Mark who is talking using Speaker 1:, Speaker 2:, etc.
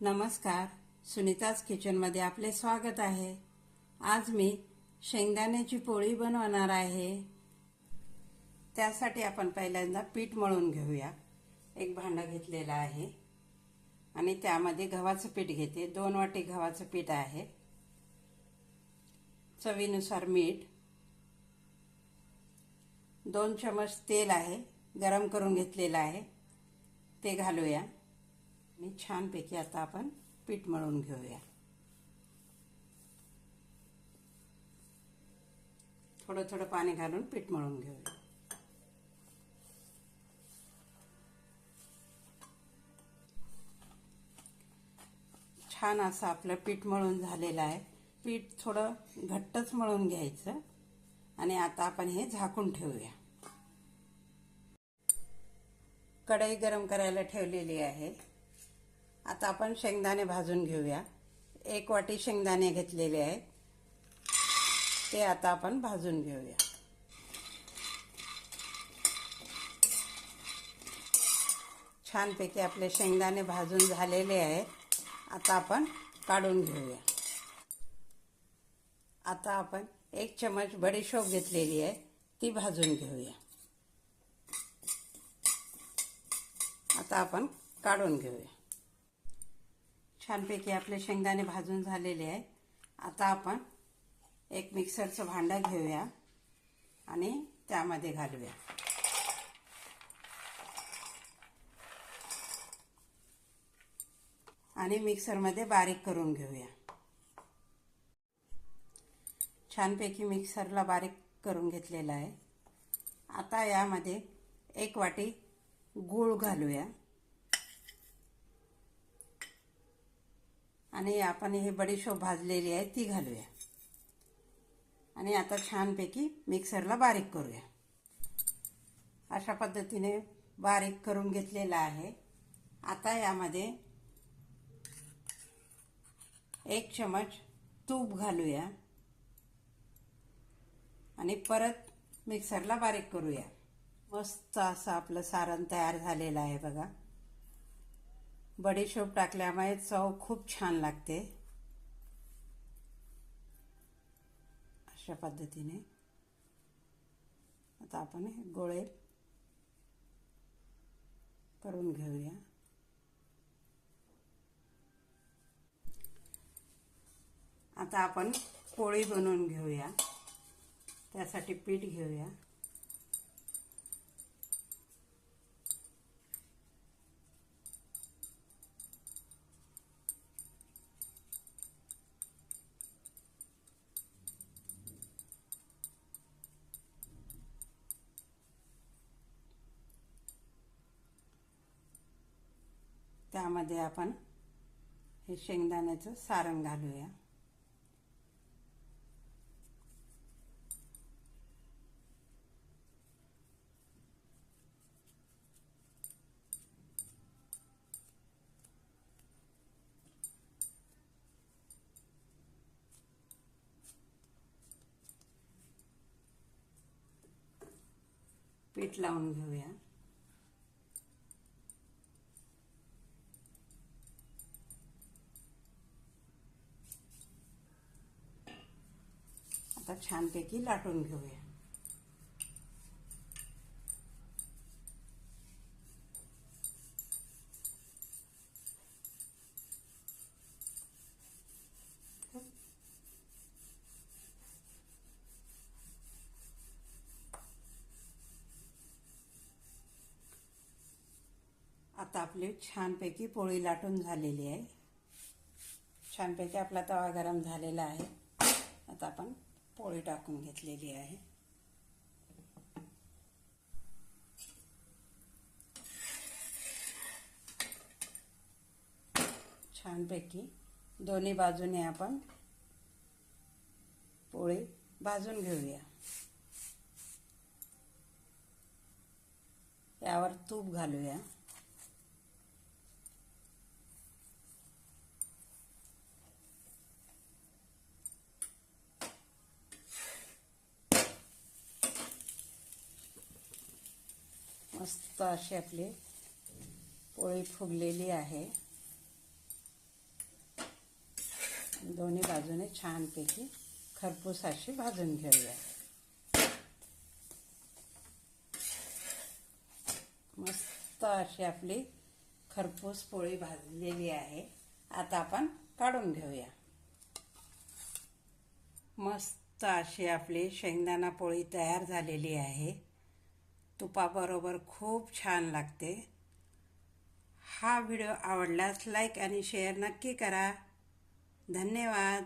Speaker 1: नमस्कार. सुनीताज किचनमध्ये आपले स्वागत आहे. आज मी शेंगदाण्याची पोळी बनवणार आहे. त्यासाठी आपण पहिल्यांदा पीठ मळून घेऊया. एक भांडं घेतलेलं आहे. आणि त्यामध्ये गव्हाचं पीठ घेते. दोन वाटी गव्हाचं पीठ आहे. चवीनुसार मीठ. दोन चमच तेल आहे. गरम करून घेतलेलं आहे. ते घालूया. आणि छानपैकी आता आपण पीठ मळून घेऊया. थोडं थोडं पाणी घालून पीठ मळून घेऊया. छान असं आपलं पीठ मळून झालेलं आहे. पीठ थोडं घट्टच मळून घ्यायचं आणि आता आपण हे झाकून ठेवूया. कढई गरम करायला ठेवलेली आहे. आता आपण शेंगदाणे भाजून घेऊया. एक वाटी शेंगदाणे घेतलेले आहेत. ते आता आपण भाजून घेऊया. छानपैकी आपले शेंगदाणे भाजून झालेले आहेत. आता आपण काढून घेऊया. आता आपण एक चमच बडीशोप घेतलेली आहे. ती भाजून घेऊया. आता आपण काढून घेऊया. छानपैकी आपले शेंगदाणे भाजून झालेले आहे. आता आपण एक मिक्सरचं भांडं घेऊया आणि त्यामध्ये घालूया. आणि मिक्सरमध्ये बारीक करून घेऊया. छानपैकी मिक्सरला बारीक करून घेतलेला आहे. आता यामध्ये एक वाटी गूळ घालूया. आणि आपण हे बडीशोप भाजलेली आहे ती घालूया. आणि आता छानपैकी मिक्सरला बारीक करूया. अशा पद्धतीने बारीक करून घेतलेला आहे. आता यामध्ये एक चमच तूप घालूया. आणि परत मिक्सरला बारीक करूया. मस्त असं आपलं सारण तयार झालेलं आहे बघा. बडीशोप टाकल्यामुळे चव खूप छान लागते. अशा पद्धतीने. आता आपण गोळे करून घेऊया. आता आपण पोळी बनवून घेऊया. त्यासाठी पीठ घेऊया. त्यामध्ये आपण हे शेंगदाण्याचं सारण घालूया. पीठ लावून घेऊया. आता छानपैकी लाटून घेऊया. आता आपली छानपैकी पोळी लाटून झालेली आहे. छानपैकी आपला तवा गरम झालेला आहे. आता आपण पोळी टाकून घेतलेली आहे. छानपैकी दोन्ही बाजूने आपण पोळी भाजून घेऊया. यावर तूप घालूया. मस्त अशी आपली पोळी फुगलेली आहे. दोन्ही बाजूने छानपैकी खरपूस अशी भाजून घेऊया. मस्त अशी आपली खरपूस पोळी भाजलेली आहे. आता आपण काढून घेऊया. मस्त अशी आपली शेंगदाणा पोळी तयार झालेली आहे. तुपाबरोबर खूप छान लागते. हा व्हिडिओ आवडल्यास लाईक आणि शेअर नक्की करा. धन्यवाद.